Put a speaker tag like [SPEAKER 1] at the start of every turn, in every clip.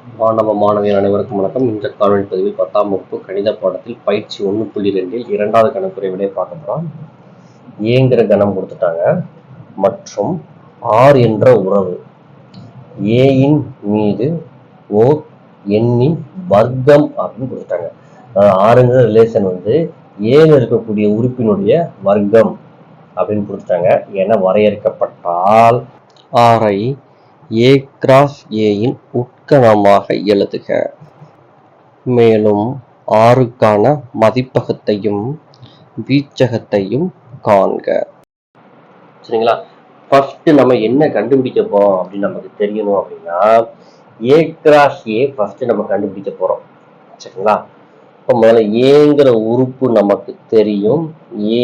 [SPEAKER 1] மாணவ மாணவியர் அனைவருக்கும் வணக்கம். இந்த காணொலி பதிவில் பத்தாம் வகுப்பு கணித பாடத்தில் பயிற்சி ஒன்று புள்ளி ரெண்டில் இரண்டாவது கணக்குறை விட பார்க்க போகிறோம் ஏங்கிற கணம் கொடுத்துட்டாங்க. மற்றும் ஆர் என்ற உறவு. ஏயின் மீது ஓ எண்ணின் வர்க்கம் அப்படின்னு கொடுத்துட்டாங்க. அதாவது ஆறுங்கிற ரிலேஷன் வந்து ஏல இருக்கக்கூடிய உறுப்பினுடைய வர்க்கம் அப்படின்னு கொடுத்துட்டாங்க. என வரையறுக்கப்பட்டால் ஆரை ஏ கிராஸ் ஏயின் இலக்கணமாக எழுதுக. மேலும் ஆறுக்கான மதிப்பகத்தையும் வீச்சகத்தையும் காண்க. சரிங்களா? ஃபர்ஸ்ட் நம்ம என்ன கண்டுபிடிக்க போறோம் அப்படின்னு நமக்கு தெரியணும் அப்படின்னா ஏ கிராஸ் ஏ ஃபர்ஸ்ட் நம்ம கண்டுபிடிக்க போறோம். சரிங்களா? இப்போ முதல்ல ஏங்கிற உறுப்பு நமக்கு தெரியும்.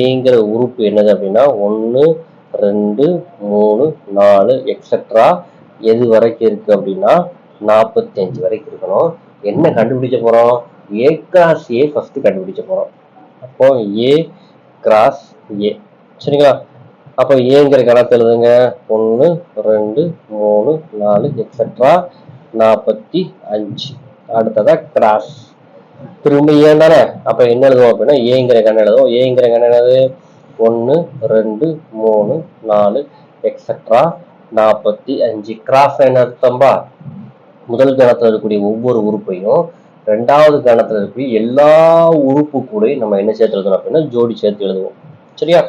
[SPEAKER 1] ஏங்கிற உறுப்பு என்னது அப்படின்னா ஒன்று ரெண்டு மூணு நாலு எக்ஸட்ரா எது வரைக்கும் இருக்கு அப்படின்னா நாற்பத்தஞ்சு வரைக்கும் இருக்கணும் என்ன கண்டுபிடிக்க போறோம்? ஏ கிராஸ் ஏ ஃபர்ஸ்ட் கண்டுபிடிக்க போறோம். அப்போ ஏ கிராஸ் ஏ சரிங்களா? அப்போ ஏங்கிற கணக்கு எழுதுங்க. ஒன்று ரெண்டு மூணு நாலு எக்ஸட்ரா நாற்பத்தி அஞ்சு. அடுத்ததா கிராஸ் திரும்ப ஏன் தானே? அப்போ என்ன எழுதுவோம் அப்படின்னா ஏங்கிற கணக்கு எழுதுவோம். ஏங்கிற கணக்கு என்னது? ஒன்று ரெண்டு மூணு நாலு எக்ஸட்ரா நாற்பத்தி அஞ்சு. கிராஸ் என்ன அர்த்தம்பா. முதல் கணத்தில் இருக்கக்கூடிய ஒவ்வொரு உறுப்பையும் ரெண்டாவது கணத்தில் இருக்கக்கூடிய எல்லா உறுப்பு கூடயும் நம்ம என்ன சேர்த்து எழுதணும் அப்படின்னா ஜோடி சேர்த்து எழுதுவோம். சரியா?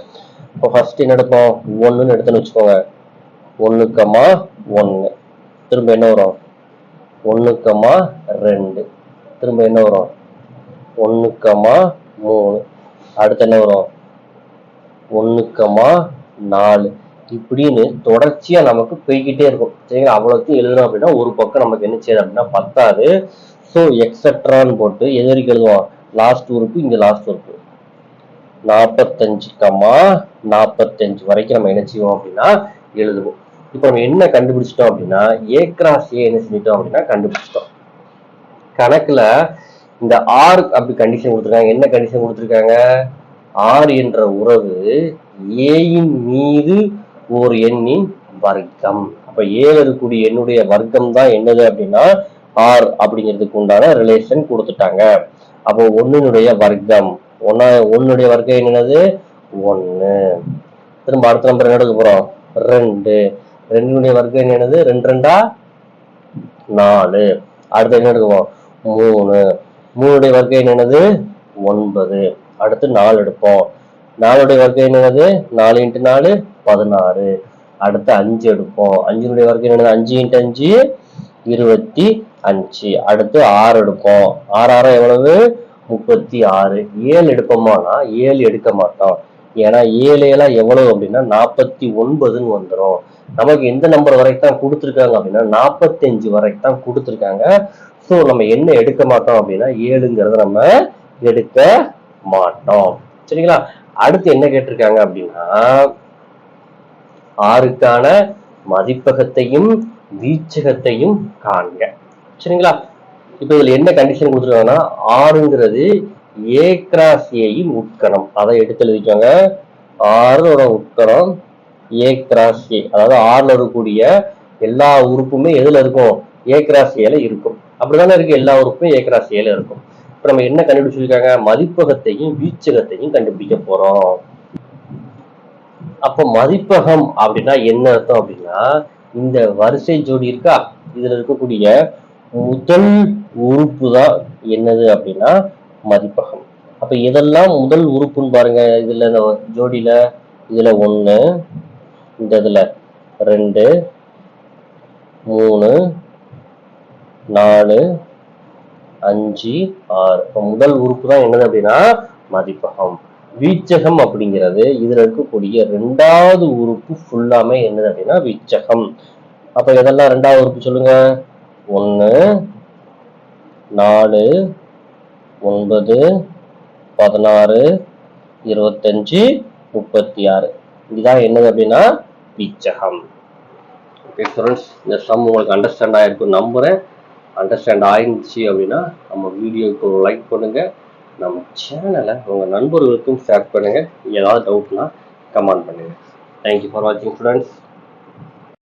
[SPEAKER 1] இப்போ ஃபர்ஸ்ட் என்ன எடுப்போம்? ஒன்றுன்னு எடுத்துன்னு வச்சுக்கோங்க. ஒன்றுக்கம்மா ஒன்று திரும்ப என்ன வரும்? ஒன்றுக்கம்மா ரெண்டு. திரும்ப என்ன வரும்? ஒன்றுக்கம்மா மூணு. அடுத்து என்ன வரும்? ஒன்றுக்கம்மா நாலு. இப்படின்னு தொடர்ச்சியா நமக்கு போய்கிட்டே இருக்கும். சரிங்களா? அவ்வளோத்தையும் எழுதணும் அப்படின்னா ஒரு பக்கம் நமக்கு என்ன செய்யுது அப்படின்னா பத்தாது. ஸோ எக்ஸட்ரான்னு போட்டு எது வரைக்கும் எழுதுவோம் லாஸ்ட் உறுப்பு இங்க லாஸ்ட் உறுப்பு நாற்பத்தஞ்சு கம்மா நாற்பத்தஞ்சு வரைக்கும் நம்ம என்ன செய்வோம் அப்படின்னா எழுதுவோம். இப்போ நம்ம என்ன கண்டுபிடிச்சிட்டோம் அப்படின்னா ஏ கிராஸ் ஏ என்ன செஞ்சிட்டோம் அப்படின்னா கண்டுபிடிச்சிட்டோம். கணக்குல இந்த ஆர் அப்படி கண்டிஷன் கொடுத்துருக்காங்க. என்ன கண்டிஷன் கொடுத்துருக்காங்க? ஆர் என்ற உறவு ஏயின் மீது ஓர் எண்ணின் வர்க்கம். அப்ப ஏழு இருக்கக்கூடிய எண்ணுடைய வர்க்கம் தான் என்னது அப்படின்னா ஆர் அப்படிங்கிறதுக்கு உண்டான ரிலேஷன் கொடுத்துட்டாங்க. அப்போ ஒன்னுடைய வர்க்கம். ஒன்னா ஒன்னுடைய வர்க்கம் என்னது? ஒன்னு திரும்ப அடுத்த நம்பர் என்ன எடுக்க போறோம்? ரெண்டு. ரெண்டுடைய வர்க்கம் என்னது? ரெண்டு ரெண்டா? நாலு. அடுத்து என்ன எடுக்குவோம் மூணு. மூணுடைய வர்க்கம் என்னது? ஒன்பது. அடுத்து நாலு எடுப்போம். நாலுடைய வர்க்கம் என்னது? நாலு இன்ட்டு நாலு பதினாறு. அடுத்து அஞ்சு எடுப்போம். அஞ்சுடைய வர்க்கம் என்னது? அஞ்சு இன்ட்டு அஞ்சு இருபத்தி அஞ்சு. அடுத்து ஆறு எடுப்போம். ஆறு ஆறு எவ்வளவு? முப்பத்தி ஆறு. ஏழு எடுப்போமானா ஏழு எடுக்க மாட்டோம். ஏன்னா ஏழு ஏழா எவ்வளவு அப்படின்னா நாற்பத்தி ஒன்பதுன்னு வந்துடும் நமக்கு எந்த நம்பர் வரைக்கும் தான் கொடுத்துருக்காங்க அப்படின்னா நாற்பத்தஞ்சு வரைக்கும் தான் கொடுத்துருக்காங்க. ஸோ நம்ம என்ன எடுக்க மாட்டோம் அப்படின்னா ஏழுங்கிறத நம்ம எடுக்க மாட்டோம். சரிங்களா? அடுத்து என்ன கேட்டிருக்காங்க அப்படின்னா ஆறுக்கான மதிப்பகத்தையும் வீச்சகத்தையும் காண்க. சரிங்களா? இப்ப இதுல என்ன கண்டிஷன் கொடுத்துருக்காங்கன்னா ஆறுங்கிறது ஏ கிராஸ் ஏயின் உட்கணம். அதை எடுத்து எழுதிக்கோங்க. ஆறோட உட்கணம் ஏ கிராஸ் ஏ அதாவது ஆறுல இருக்கக்கூடிய எல்லா உறுப்புமே எதுல இருக்கும்? ஏ கிராஸ் ஏல இருக்கும். அப்படிதானே இருக்கு? எல்லா உறுப்புமே ஏ கிராஸ் ஏல இருக்கும். இப்போ நம்ம என்ன கண்டுபிடிச்சிருக்காங்க மதிப்பகத்தையும் வீச்சகத்தையும் கண்டுபிடிக்க போறோம். அப்போ மதிப்பகம் அப்படின்னா என்ன அர்த்தம் அப்படின்னா இந்த வரிசை ஜோடி இருக்கா? இதுல இருக்கக்கூடிய முதல் உறுப்பு தான் என்னது அப்படின்னா மதிப்பகம். அப்ப இதெல்லாம் முதல் உறுப்புன்னு பாருங்க. இதுல இந்த ஜோடியில இதுல ஒண்ணு இந்த இதுல ரெண்டு மூணு நாலு அஞ்சு ஆறு. இப்போ முதல் உறுப்பு தான் என்னது அப்படின்னா மதிப்பகம். வீச்சகம் அப்படிங்கிறது இதுல இருக்கக்கூடிய ரெண்டாவது உறுப்பு ஃபுல்லாமே என்னது அப்படின்னா வீச்சகம். அப்ப இதெல்லாம் ரெண்டாவது உறுப்பு சொல்லுங்க. ஒன்று நாலு ஒன்பது பதினாறு இருபத்தஞ்சு முப்பத்தி ஆறு இதுதான் என்னது அப்படின்னா வீச்சகம். ஓகே ஸ்டூடெண்ட்ஸ் இந்த சம் உங்களுக்கு அண்டர்ஸ்டாண்ட் ஆகிருக்கும் நம்புகிறேன் அண்டர்ஸ்டாண்ட் ஆயிருந்துச்சு அப்படின்னா நம்ம வீடியோக்கு லைக் பண்ணுங்க. நம்ம சேனலை உங்கள் நண்பர்களுக்கும் ஷேர் பண்ணுங்க. ஏதாவது டவுட்னா கமெண்ட் பண்ணுங்க. தேங்க்யூ ஃபார் வாட்சிங் ஸ்டூடெண்ட்ஸ்